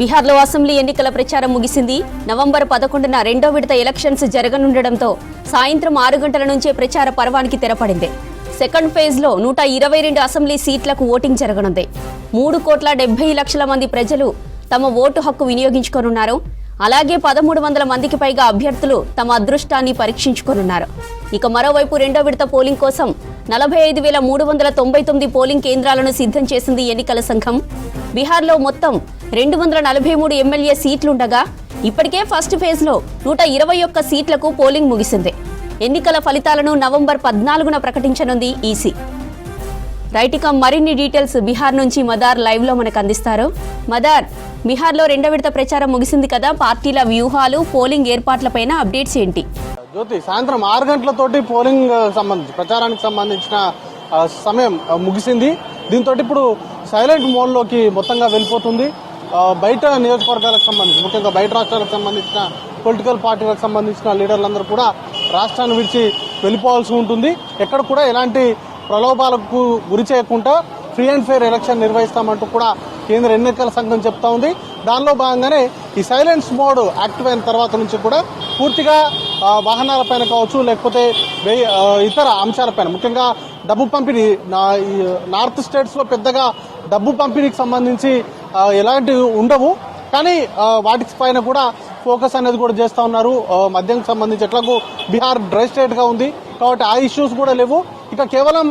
బీహార్లో అసెంబ్లీ ఎన్నికల ప్రచారం ముగిసింది. నవంబర్ పదకొండున రెండో విడత ఎలక్షన్స్ జరగనుండటంతో సాయంత్రం ఆరు గంటల నుంచే ప్రచార పర్వానికి తెరపడింది. సెకండ్ ఫేజ్లో నూట ఇరవై రెండు అసెంబ్లీ సీట్లకు ఓటింగ్ జరగనుంది. మూడు కోట్ల డెబ్బై లక్షల మంది ప్రజలు తమ ఓటు హక్కు వినియోగించుకోనున్నారు. అలాగే పదమూడు వందల మందికి పైగా అభ్యర్థులు తమ అదృష్టాన్ని పరీక్షించుకోనున్నారు. ఇక మరోవైపు రెండో విడత పోలింగ్ కోసం నలభై ఐదు వేల మూడు వందల తొంభై తొమ్మిది పోలింగ్ కేంద్రాలను సిద్ధం చేసింది ఎన్నికల సంఘం. బీహార్లో మొత్తం రెండు వందల నలభై మూడు ఎమ్మెల్యే సీట్లుండగా ఇప్పటికే ఫస్ట్ ఫేజ్లో నూట ఇరవై ఒక్క సీట్లకు పోలింగ్ ముగిసింది. ఎన్నికల ఫలితాలను నవంబర్ పద్నాలుగున ప్రకటించనుంది ఈసీ. రైట్ మరిన్ని డీటెయిల్స్ బీహార్ నుంచి మదార్ లైవ్లో మనకు అందిస్తారు. మదార్ బీహార్లో రెండో విడత ప్రచారం ముగిసింది కదా పార్టీల వ్యూహాలు పోలింగ్ ఏర్పాట్లపైన అప్డేట్స్ ఏంటి? జ్యోతి సాయంత్రం ఆరు గంటలతోటి పోలింగ్ సంబంధించి ప్రచారానికి సంబంధించిన సమయం ముగిసింది. దీంతో ఇప్పుడు సైలెంట్ మోడ్లోకి మొత్తంగా వెళ్ళిపోతుంది. బయట నియోజకవర్గాలకు సంబంధించి ముఖ్యంగా బయట రాష్ట్రాలకు సంబంధించిన పొలిటికల్ పార్టీలకు సంబంధించిన లీడర్లందరూ కూడా రాష్ట్రాన్ని విడిచి వెళ్ళిపోవాల్సి ఉంటుంది. ఎక్కడ కూడా ఎలాంటి ప్రలోభాలకు గురి చేయకుండా ఫ్రీ అండ్ ఫెయిర్ ఎలక్షన్ నిర్వహిస్తామంటూ కూడా కేంద్ర ఎన్నికల సంఘం చెప్తా ఉంది. దానిలో భాగంగానే ఈ సైలెన్స్ మోడ్ యాక్టివ్ అయిన తర్వాత నుంచి కూడా పూర్తిగా వాహనాలపైన కావచ్చు లేకపోతే వే- ఇతర అంశాలపైన ముఖ్యంగా డబ్బు పంపిణీ నా- ఈ నార్త్ స్టేట్స్లో పెద్దగా డబ్బు పంపిణీకి సంబంధించి ఎలాంటివి ఉండవు. కానీ వాటి వాటికి పైన కూడా ఫోకస్ అనేది కూడా చేస్తూ ఉన్నారు. మద్యంకి సంబంధించి ఎట్లాగూ బీహార్ డ్రై స్టేట్గా ఉంది. కాబట్టి ఆ ఇష్యూస్ కూడా లేవు. ఇక కేవలం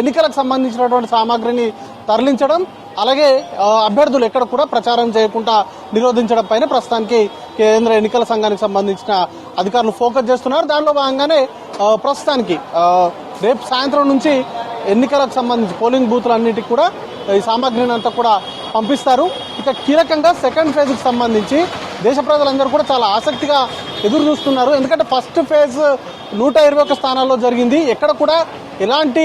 ఎన్నికలకు సంబంధించినటువంటి సామాగ్రిని తరలించడం అలాగే అభ్యర్థులు ఎక్కడ కూడా ప్రచారం చేయకుండా నిరోధించడం పైన ప్రస్తుతానికి కేంద్ర ఎన్నికల సంఘానికి సంబంధించిన అధికారులు ఫోకస్ చేస్తున్నారు. దానిలో భాగంగానే ప్రస్తుతానికి రేపు సాయంత్రం నుంచి ఎన్నికలకు సంబంధించి పోలింగ్ బూత్లన్నిటికి కూడా ఈ సామాగ్రిని అంతా కూడా పంపిస్తారు. ఇక కీలకంగా సెకండ్ ఫేజ్కి సంబంధించి దేశ ప్రజలందరూ కూడా చాలా ఆసక్తిగా ఎదురు చూస్తున్నారు. ఎందుకంటే ఫస్ట్ ఫేజ్ నూట ఇరవై ఒక్క స్థానాల్లో జరిగింది. ఎక్కడ కూడా ఎలాంటి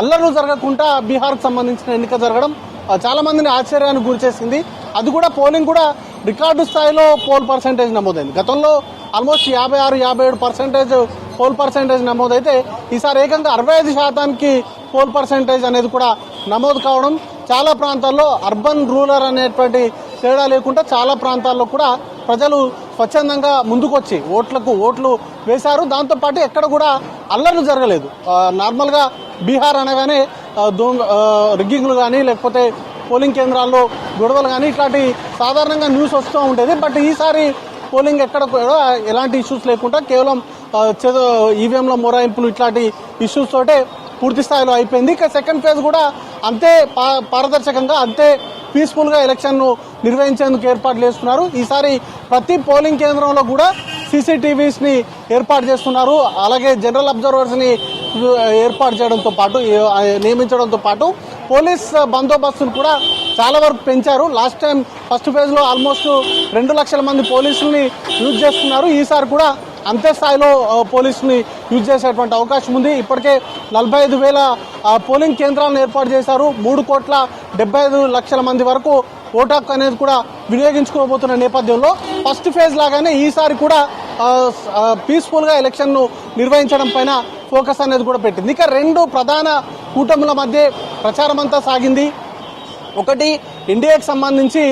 అల్లర్లు జరగకుండా బీహార్కు సంబంధించిన ఎన్నిక జరగడం చాలామందిని చాలా మందిని ఆశ్చర్యానికి గురిచేసింది అది కూడా పోలింగ్ కూడా రికార్డు స్థాయిలో పోల్ పర్సంటేజ్ నమోదైంది. గతంలో ఆల్మోస్ట్ యాభై ఆరు యాభై ఏడు పర్సెంటేజ్ పోల్ పర్సెంటేజ్ నమోదైతే ఈసారి ఏకంగా అరవై ఐదు శాతానికి పోల్ పర్సెంటేజ్ అనేది కూడా నమోదు కావడం చాలా ప్రాంతాల్లో అర్బన్ రూరల్ అనేటువంటి తేడా లేకుండా చాలా ప్రాంతాల్లో కూడా ప్రజలు స్వచ్ఛందంగా ముందుకొచ్చి ఓట్లకు ఓట్లు వేశారు. దాంతోపాటు ఎక్కడ కూడా అల్లర్లు జరగలేదు. నార్మల్గా బీహార్ అనగానే ఆ, రిగ్గింగ్లు కానీ లేకపోతే పోలింగ్ కేంద్రాల్లో గొడవలు కానీ ఇట్లాంటి సాధారణంగా న్యూస్ వస్తూ ఉండేది. బట్ ఈసారి పోలింగ్ ఎక్కడ కూడా ఎలాంటి ఇష్యూస్ లేకుండా కేవలం ఈవీఎంల మొరాయింపులు ఇట్లాంటి ఇష్యూస్ తోటే పూర్తి స్థాయిలో అయిపోయింది. ఇక సెకండ్ ఫేజ్ కూడా అంతే పా- పారదర్శకంగా అంతే పీస్ఫుల్గా ఎలక్షన్ను నిర్వహించేందుకు ఏర్పాట్లు చేస్తున్నారు ఈసారి ప్రతి పోలింగ్ కేంద్రంలో కూడా సీసీటీవీస్ని ఏర్పాటు చేస్తున్నారు. అలాగే జనరల్ అబ్జర్వర్స్ని ఏర్పాటు చేయడంతో పాటు నియమించడంతో పాటు పోలీస్ బందోబస్తును కూడా చాలా వరకు పెంచారు. లాస్ట్ టైం ఫస్ట్ ఫేజ్లో ఆల్మోస్ట్ రెండు లక్షల మంది పోలీసుల్ని యూజ్ చేస్తున్నారు. ఈసారి కూడా అంతే స్థాయిలో పోలీసుని యూజ్ చేసేటువంటి అవకాశం ఉంది. ఇప్పటికే నలభై ఐదు వేల పోలింగ్ కేంద్రాలను ఏర్పాటు చేశారు. మూడు కోట్ల డెబ్బై ఐదు లక్షల మంది వరకు ఓటు హక్కు అనేది కూడా వినియోగించుకోబోతున్న నేపథ్యంలో ఫస్ట్ ఫేజ్ లాగానే ఈసారి కూడా పీస్ఫుల్గా ఎలక్షన్ను నిర్వహించడం పైన ఫోకస్ అనేది కూడా పెట్టింది. ఇక రెండు ప్రధాన కూటముల మధ్య ప్రచారం అంతా సాగింది. ఒకటి ఎన్డీఏకి సంబంధించి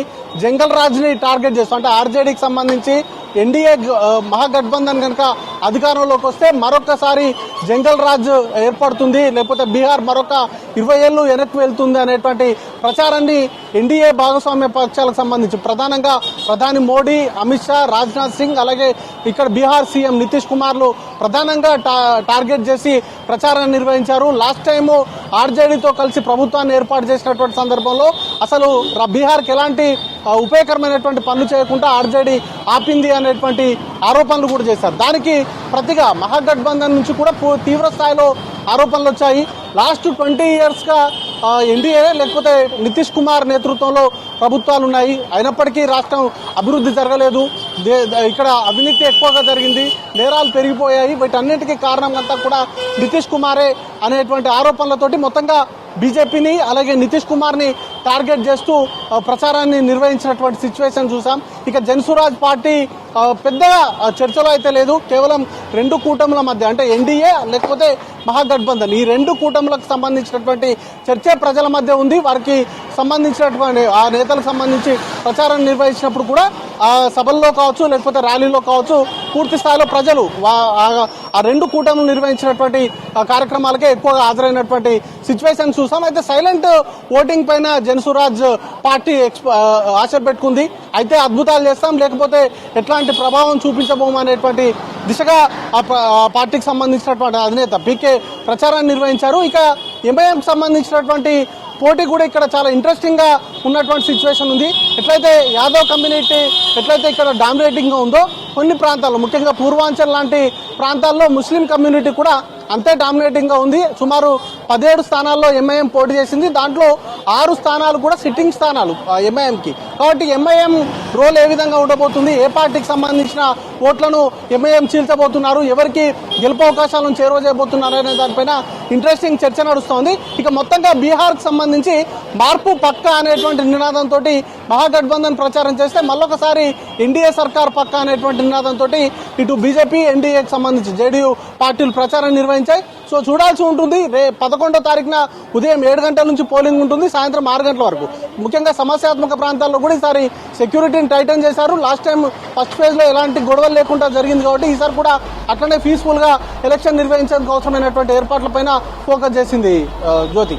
జంగల్ రాజ్ని టార్గెట్ చేస్తాం అంటే ఆర్జేడీకి సంబంధించి ఎన్డీఏ మహాగఠబంధన్ కనుక అధికారంలోకి వస్తే మరొకసారి జంగల్ రాజ్ ఏర్పడుతుంది లేకపోతే బీహార్ మరొక ఇరవై ఏళ్ళు వెనక్కి వెళ్తుంది అనేటువంటి ప్రచారాన్ని ఎన్డీఏ భాగస్వామ్య పక్షాలకు సంబంధించి ప్రధానంగా ప్రధాని మోడీ అమిత్ షా రాజ్నాథ్ సింగ్ అలాగే ఇక్కడ బీహార్ సీఎం నితీష్ కుమార్లు ప్రధానంగా టా- టార్గెట్ చేసి ప్రచారాన్ని నిర్వహించారు. లాస్ట్ టైం ఆర్జేడీతో కలిసి ప్రభుత్వాన్ని ఏర్పాటు చేసినటువంటి సందర్భంలో అసలు బీహార్కి ఎలాంటి ఉపయోగకరమైనటువంటి పనులు చేయకుండా ఆర్జేడీ ఆపింది అనేటువంటి ఆరోపణలు కూడా చేశారు. దానికి ప్రతిగా మహాగఠబంధన్ నుంచి కూడా తీవ్ర స్థాయిలో ఆరోపణలు వచ్చాయి. లాస్ట్ ట్వంటీ ఇయర్స్గా ఎన్డీఏ లేకపోతే నితీష్ కుమార్ నేతృత్వంలో ప్రభుత్వాలు ఉన్నాయి. అయినప్పటికీ రాష్ట్రం అభివృద్ధి జరగలేదు. దే- ఇక్కడ అవినీతి ఎక్కువగా జరిగింది. నేరాలు పెరిగిపోయాయి. వీటన్నిటికీ కారణం అంతా కూడా నితీష్ కుమారే అనేటువంటి ఆరోపణలతోటి మొత్తంగా బీజేపీని అలాగే నితీష్ కుమార్ని టార్గెట్ చేస్తూ ప్రచారాన్ని నిర్వహించినటువంటి సిచ్యువేషన్ చూసాం. ఇక జన్సురాజ్ పార్టీ పెద్దగా చర్చలో అయితే లేదు. కేవలం రెండు కూటముల మధ్య అంటే ఎన్డీఏ లేకపోతే మహాగఠబంధన్. ఈ రెండు కూటములకు సంబంధించినటువంటి చర్చే ప్రజల మధ్య ఉంది. వారికి సంబంధించినటువంటి ఆ నేతలకు సంబంధించి ప్రచారం నిర్వహించినప్పుడు కూడా ఆ సభల్లో కావచ్చు లేకపోతే ర్యాలీలో కావచ్చు పూర్తి స్థాయిలో ప్రజలు ఆ- రెండు కూటములు నిర్వహించినటువంటి కార్యక్రమాలకే ఎక్కువగా హాజరైనటువంటి సిచ్యువేషన్ చూసాం. అయితే సైలెంట్ ఓటింగ్ పైన జనసురాజ్ పార్టీ ఎక్స్ప- ఆశ పెట్టుకుంది. అయితే అద్భుతాలు చేస్తాం. లేకపోతే ఎట్లాంటి ప్రభావం చూపించబోము అనేటువంటి దిశగా ఆ ఆ పార్టీకి సంబంధించినటువంటి అధినేత పీకే ప్రచారాన్ని నిర్వహించారు. ఇక ఎంఐఎంకి సంబంధించినటువంటి పోటీ కూడా ఇక్కడ చాలా ఇంట్రెస్టింగ్గా ఉన్నటువంటి సిచ్యువేషన్ ఉంది. ఎట్లయితే యాదవ్ కమ్యూనిటీ ఎట్లయితే ఇక్కడ డామినేటింగ్గా ఉందో కొన్ని ప్రాంతాల్లో ముఖ్యంగా పూర్వాంచల్ లాంటి ప్రాంతాల్లో ముస్లిం కమ్యూనిటీ కూడా అంతే డామినేటింగ్గా ఉంది. సుమారు పదిహేడు స్థానాల్లో ఎంఐఎం పోటీ చేసింది. దాంట్లో ఆరు స్థానాలు కూడా సిట్టింగ్ స్థానాలు ఎంఐఎం కి. కాబట్టి ఎంఐఎం రోల్ ఏ విధంగా ఉండబోతుంది? ఏ పార్టీకి సంబంధించిన ఓట్లను ఎంఐఎం చీల్చబోతున్నారు? ఎవరికి గెలుపు అవకాశాలను చేరువజేయబోతున్నారు అనే దానిపైన ఇంట్రెస్టింగ్ చర్చ నడుస్తోంది. ఇక మొత్తంగా బీహార్కి సంబంధించి మార్పు పక్క అనేటువంటి నినాదంతో మహాగఠబంధన్ ప్రచారం చేస్తే మళ్ళొకసారి ఎన్డీఏ సర్కార్ పక్క అనేటువంటి నినాదంతో ఇటు బీజేపీ ఎన్డీఏకి సంబంధించి జేడీయూ పార్టీలు ప్రచారం నిర్వహించారు నిర్వహించాయి సో చూడాల్సి ఉంటుంది. రే పదకొండో తారీఖున ఉదయం ఏడు గంటల నుంచి పోలింగ్ ఉంటుంది. సాయంత్రం ఆరు గంటల వరకు. ముఖ్యంగా సమస్యాత్మక ప్రాంతాల్లో కూడా ఈసారి సెక్యూరిటీని టైటన్ చేశారు. లాస్ట్ టైం ఫస్ట్ ఫేజ్లో ఎలాంటి గొడవలు లేకుండా జరిగింది కాబట్టి ఈసారి కూడా అట్లనే పీస్ఫుల్గా ఎలక్షన్ నిర్వహించేందుకు అవసరమైనటువంటి ఏర్పాట్లపైన ఫోకస్ చేసింది జ్యోతి.